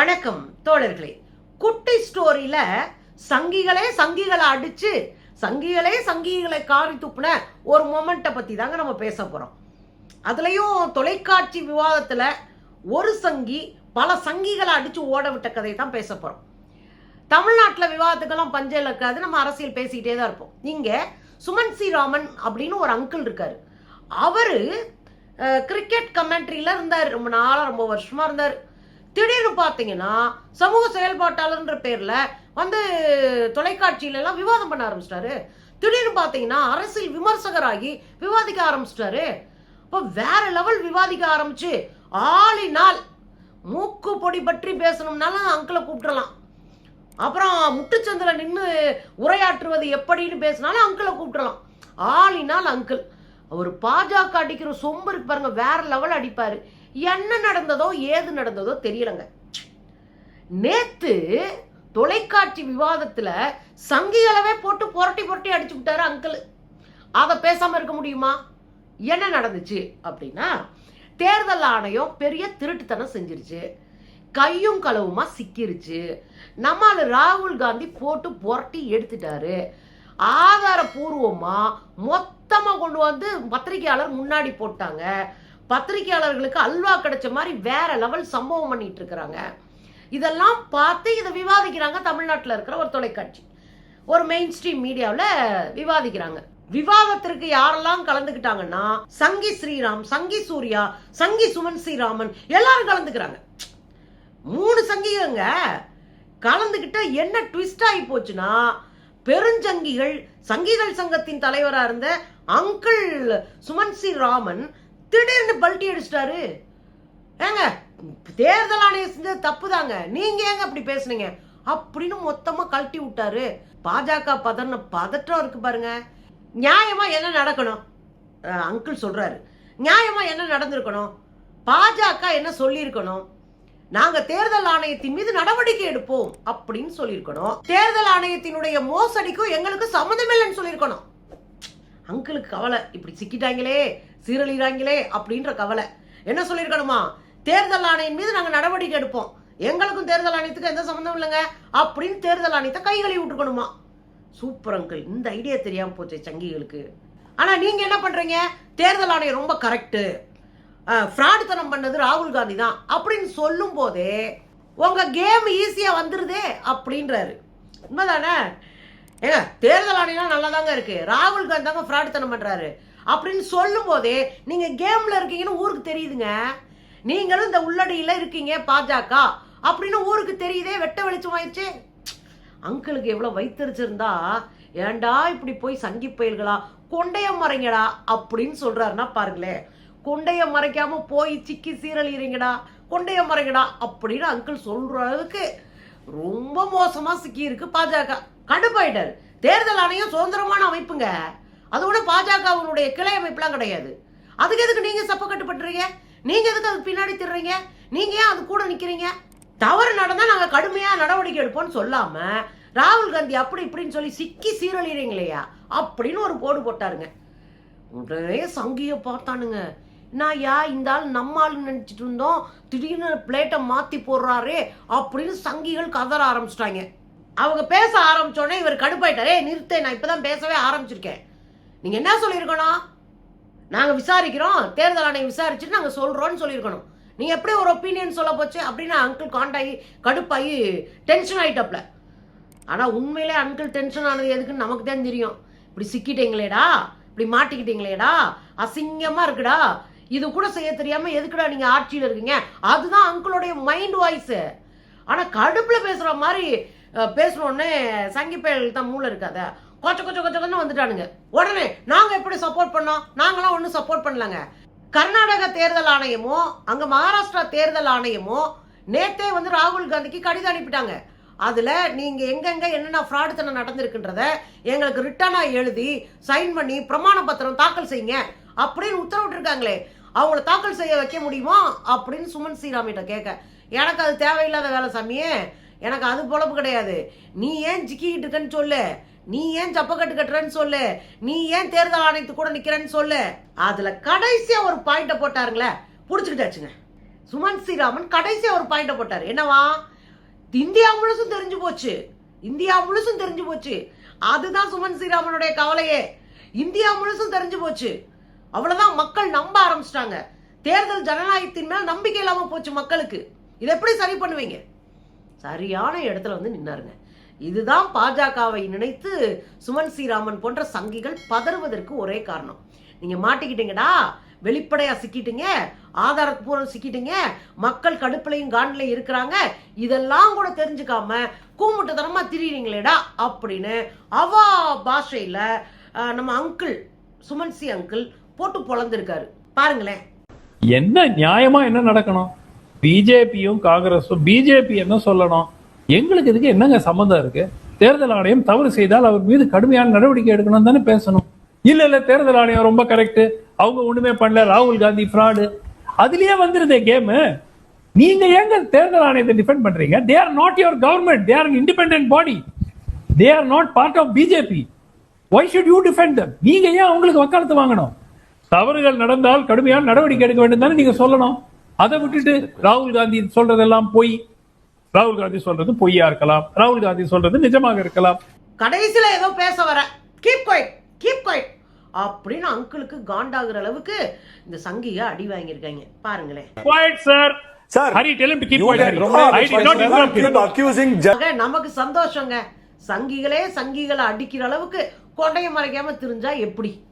வணக்கம் தோழர்களே. குட்டி ஸ்டோரியில சங்கிகளே சங்கிகளை அடிச்சு சங்கிகளே சங்கிகளை காரி துப்புன ஒரு மொமெண்ட்டை பத்தி தாங்க நம்ம பேச போறோம். அதுலயும் தொலைக்காட்சி விவாதத்துல ஒரு சங்கி பல சங்கிகளை அடிச்சு ஓட விட்ட கதையை தான் பேச போறோம். தமிழ்நாட்டில் விவாதத்துக்கெல்லாம் பஞ்சம் இருக்காது நம்ம அரசியல் பேசிக்கிட்டே தான் இருப்போம். இங்கே சுமன் சி ராமன் அப்படின்னு ஒரு அங்கிள் இருக்காரு. அவரு கிரிக்கெட் கமெண்ட்ரியில் இருந்தார். ரொம்ப நாளாக ரொம்ப வருஷமாக இருந்தார். திடீர்னு பார்த்தீங்கன்னா சமூக செயல்பாட்டாளர்ன்ற பேர்ல வந்து தொலைக்காட்சியிலலாம் விவாதம் பண்ண ஆரம்பிச்சிட்டாரு. திடீர்னு பார்த்தீங்கன்னா அரசியல் விமர்சகராகி விவாதிக்க ஆரம்பிச்சிட்டாரு. இப்போ வேற லெவல் விவாதிக்க ஆரம்பிச்சு ஆளினால் மூக்கு பொடி பற்றி பேசணும்னாலும் அங்கிளை கூப்பிடலாம். அப்புறம் முட்டுச்சந்தில் நின்று உரையாற்றுவது எப்படின்னு பேசினாலும் அங்கிளை கூப்பிடலாம். ஆளினால் அங்கிள். அவர் பாஜக அடிக்கிற சொம்பு இருக்கு பாருங்க வேற லெவல் அடிப்பாரு. என்ன நடந்ததோ ஏது நடந்ததோ தெரியலங்க. நேத்து தொலைக்காட்சி விவாதத்துல சங்கிகளவே போட்டு புரட்டி புரட்டி அடிச்சு விட்டாரு அங்கிள். அதை பேசாம இருக்க முடியுமா? என்ன நடந்துச்சு அப்படின்னா தேர்தல் ஆணையம் பெரிய திருட்டுத்தனம் செஞ்சிருச்சு. கையும் களவுமா சிக்கிருச்சு. நம்மால ராகுல் காந்தி போட்டு புரட்டி எடுத்துட்டாரு. ஆதாரபூர்வமா மொத்தமா கொண்டு வந்து பத்திரிகையாளர் முன்னாடி போட்டாங்க. பத்திரிகையாளர்களுக்கு அல்வா கிடைச்ச மாதிரி வேற லெவல் சம்பவம் பண்ணிட்டு இருக்கிறாங்க. இதெல்லாம் பார்த்து இதை விவாதிக்கிறாங்க தமிழ்நாட்டில் இருக்கிற ஒரு தொலைக்காட்சி. ஒரு மெயின் ஸ்ட்ரீம் மீடியாவில் விவாதிக்கிறாங்க. விவாதத்திற்கு யாரெல்லாம் கலந்துக்கிட்டாங்கன்னா சங்கி ஸ்ரீராம் சங்கி சூர்யா சங்கி சுமன் ஸ்ரீராமன் எல்லாரும் கலந்துக்கிறாங்க. மூணு சங்கிகங்க கலந்துக்கிட்ட என்ன ட்விஸ்ட் ஆகி போச்சுன்னா பெருஞ்சங்கிகள் சங்கிகள் சங்கத்தின் தலைவராக இருந்த அங்கிள் சுமன் சி ராமன் திடீர்னு பல்ட்டி அடிச்சிட்டாரு. ஏங்க தேர்தல் ஆணையம் செஞ்சது தப்பு தாங்க நீங்க ஏங்க அப்படி பேசுனீங்க? அப்படின்னு மொத்தமா கழட்டி விட்டாரு. பாஜக பதன பதற்றம் இருக்கு பாருங்க. நியாயமா என்ன நடக்கணும்? அங்கிள் சொல்றாரு. நியாயமா என்ன நடந்திருக்கணும்? பாஜக என்ன சொல்லியிருக்கணும்? நாங்க தேர்தல் ஆணையத்தின் மீது நடவடிக்கை எடுப்போம் அப்படின்னு சொல்லியிருக்கணும். தேர்தல் ஆணையத்தினுடைய மோசடிக்கும் எங்களுக்கு சம்மந்தம் இல்லைன்னு சொல்லியிருக்கணும். அங்கிளுக்கு கவலை. இப்படி சிக்கிட்டாங்களே சீரழிகிறாங்களே அப்படின்ற கவலை. என்ன சொல்லியிருக்கணுமா? தேர்தல் ஆணையம் மீது நாங்கள் நடவடிக்கை எடுப்போம். எங்களுக்கும் தேர்தல் ஆணையத்துக்கு எந்த சம்மந்தம் இல்லைங்க. அப்படின்னு தேர்தல் ஆணையத்தை கை கழுவி விட்டுக்கணுமா சூப்பர் அங்கிள் இந்த ஐடியா தெரியாமல் போச்சு சங்கிகளுக்கு. ஆனால் நீங்கள் என்ன பண்ணுறீங்க தேர்தல் ஆணையம் ரொம்ப கரெக்டு ஃப்ராடுத்தனம் பண்ணது ராகுல் காந்தி தான். அப்படின்னு சொல்லும் போதே உங்கள் கேம் ஈஸியாக வந்துடுதே அப்படின்றாரு. உண்மைதானே? ஏங்க தேர்தல் ஆணையம் நல்லா தாங்க இருக்கு. ராகுல் காந்தி தாங்க ஃப்ராடுத்தனம் பண்றாரு. அப்படின்னு சொல்லும் போதே நீங்க கேம்ல இருக்கீங்கன்னு ஊருக்கு தெரியுதுங்க. நீங்களும் இந்த உள்ளடியில இருக்கீங்க பாஜக. அப்படின்னு ஊருக்கு தெரியுதே வெட்ட வெளிச்சம் ஆயிடுச்சு. அங்கிளுக்கு எவ்வளவு வைத்தறிச்சிருந்தா ஏன்டா இப்படி போய் சங்கி பயிர்களா கொண்டைய மறைங்கடா அப்படின்னு சொல்றாருன்னா பாருங்களேன் கொண்டைய மறைக்காம போய் சிக்கி சீரழிறீங்கடா கொண்டைய மறைங்கடா அப்படின்னு அங்கிள் சொல்ற அளவுக்கு ரொம்ப மோசமா சிக்கி இருக்கு பாஜக. கடுப்பாயிட்டாரு. தேர்தல் ஆணையம் சுதந்திரமான அமைப்புங்க. அதோட பாஜகவினுடைய கிளை அமைப்புலாம் கிடையாது. அதுக்கு எதுக்கு நீங்க சப்ப கட்டுப்பட்டுறீங்க? நீங்க எதுக்கு அதுக்கு பின்னாடி திடுறீங்க நீங்க ஏன் அது கூட நிக்கிறீங்க? தவறு நடந்தா நாங்க கடுமையா நடவடிக்கை எடுப்போம்னு சொல்லாம ராகுல் காந்தி அப்படி இப்படின்னு சொல்லி சிக்கி சீரழிறீங்களையா? அப்படின்னு ஒரு போடு போட்டாருங்க. உடனே சங்கிய பார்த்தானுங்க. நான் யா இந்த ஆள் நம்ம ஆள் நினச்சிட்டு இருந்தோம். திடீர்னு பிளேட்டை மாற்றி போடுறாரே அப்படின்னு சங்கிகள் கதற ஆரம்பிச்சிட்டாங்க. அவங்க பேச ஆரம்பிச்சோடனே இவர் கடுப்பாயிட்டாரே. நிறுத்த நான் இப்பதான் பேசவே ஆரம்பிச்சிருக்கேன். நீங்க என்ன சொல்லியிருக்கணும்? நாங்க விசாரிக்கிறோம். தேர்தல் ஆணையம் விசாரிச்சுட்டு நாங்க சொல்றோம்னு சொல்லியிருக்கணும். நீங்கள் எப்படி ஒரு ஒப்பீனியன் சொல்ல போச்சு? அப்படின்னு அங்கிள் காண்டாகி கடுப்பாகி டென்ஷன் ஆயிட்டப்ல. ஆனா உண்மையிலே அங்கிள் டென்ஷன் ஆனது எதுக்குன்னு நமக்கு தான் தெரியும். இப்படி சிக்கிட்டீங்களேடா. இப்படி மாட்டிக்கிட்டீங்களேடா. அசிங்கமா இருக்குடா. இது கூட செய்ய தெரியாம எதுக்குடா நீங்க ஆட்சியில் இருக்கீங்க? அதுதான் அங்கிளுடைய மைண்ட் வாய்ஸ் ஆனா கடுப்புல பேசுற மாதிரி பேசுனோடனே சங்கிப்பேல் தான் மூளை இருக்காத. கொச்ச கொச்ச கொச்சன்னு வந்துட்டானுங்க. உடனே நாங்க எப்படி சப்போர்ட் பண்ணோம்? நாங்களாம் ஒன்றும் சப்போர்ட் பண்ணலங்க. கர்நாடக தேர்தல் ஆணையமோ அங்க மகாராஷ்டிரா தேர்தல் ஆணையமோ நேத்தே வந்து ராகுல் காந்திக்கு கடிதம் அனுப்பிட்டாங்க. அதுல நீங்க எங்கெங்க என்னென்ன ஃப்ராடுத்தனம் நடந்திருக்குன்றத எங்களுக்கு ரிட்டனாக எழுதி சைன் பண்ணி பிரமாண பத்திரம் தாக்கல் செய்யுங்க. அப்படின்னு உத்தரவிட்டிருக்காங்களே. அவங்கள தாக்கல் செய்ய வைக்க முடியுமா? அப்படின்னு சுமன் ஸ்ரீராமிட்ட கேட்க. எனக்கு அது தேவையில்லாத வேலை சாமியே. எனக்கு அது பொழப்பு கிடையாது. நீ ஏன் ஜிக்கிக்கிட்டு இருக்கன்னு சொல்லு. நீ ஏன் சப்பக்கட்டு கட்டுறன்னு சொல்லு. நீ ஏன் தேர்தல் ஆணையத்து கூட நிக்கிறன்னு சொல்லு. அதுல கடைசியா ஒரு பாயிண்ட போட்டாருங்களே புடிச்சுக்கிட்டாச்சுங்க. சுமன் ஸ்ரீராமன் கடைசியா ஒரு பாயிண்ட போட்டார். என்னவா? இந்தியா முழுசும் தெரிஞ்சு போச்சு. இந்தியா முழுசும் தெரிஞ்சு போச்சு. அதுதான் சுமன் ஸ்ரீராமனுடைய கவலையே. இந்தியா முழுசும் தெரிஞ்சு போச்சு. அவ்வளவுதான் மக்கள் நம்ப ஆரம்பிச்சிட்டாங்க. தேர்தல் ஜனநாயகத்தின் மேல் நம்பிக்கை இல்லாம போச்சு மக்களுக்கு. இதை எப்படி சரி பண்ணுவீங்க? சரியான இடத்துல வந்து நின்னாருங்க. இதுதான் பாஜகவை நினைத்து சுமன் ஸ்ரீராமன் போன்ற சங்கிகள் பதறுவதற்கு ஒரே காரணம். நீங்க மாட்டிக்கிட்டீங்கடா வெளிப்படையா சிக்கிட்டீங்க ஆதாரப்பூர்வம் சிக்கிட்டீங்க மக்கள் கடுப்புலையும் காண்டிலையும் இருக்கிறாங்க இதெல்லாம் கூட தெரிஞ்சுக்காம கூமுட்டத்தனமா திரியிறீங்களேடா அப்படின்னு அவா பாஷையில நம்ம அங்கிள் சுமன்சி அங்கிள் போட்டு பொழந்திருக்காரு. பாருங்களேன். என்ன நியாயமா என்ன நடக்கணும்? பிஜேபியும் காங்கிரஸும் பிஜேபி என்ன சொல்லணும்? எங்களுக்கு இதுக்கு என்னங்க சம்மந்தம் இருக்கு? தேர்தல் ஆணையம் தவறு செய்தால் அவர் மீது கடுமையான நடவடிக்கை எடுக்கணும் தானே பேசணும். இல்ல இல்ல தேர்தல் ஆணையம் ரொம்ப கரெக்ட் அவங்க ஒண்ணுமே பண்ணல. ராகுல் காந்தி ஃப்ராடு அதுலயே வந்துருதே கேம் நீங்க ஏங்க தேர்தல் ஆணையத்தை டிஃபெண்ட் பண்றீங்க? They are not your government they are independent body they are not part of BJP why should you defend them நீங்க ஏன் அவங்களுக்கு வக்காலத்து வாங்கணும்? தவறுகள் நடந்தால் கடுமையான நடவடிக்கை எடுக்க வேண்டும் தானே நீங்க சொல்லணும். அதை விட்டுட்டு ராகுல் காந்தி சொல்றதெல்லாம் பொய். ராகுல் காந்தி சொல்றது பொய்யா இருக்கலாம். ராகுல் காந்தி சொல்றது நிஜமாக இருக்கலாம். கடைசியில ஏதோ பேச வர. கீப் குவைட் கீப் குவைட் அப்படின்னு அங்கிளுக்கு காண்டாகிற அளவுக்கு இந்த சங்கிக அடி வாங்கியிருக்காங்க. பாருங்களேன். Him to keep you quiet. get Hari. ரொம்ப keep you. accusing ju- ஆக நமக்கு சந்தோஷங்க. சங்கிகளே சங்கிகளை அடிக்கிற அளவுக்கு கொண்டைய மறைக்காம தெரிஞ்சா எப்படி?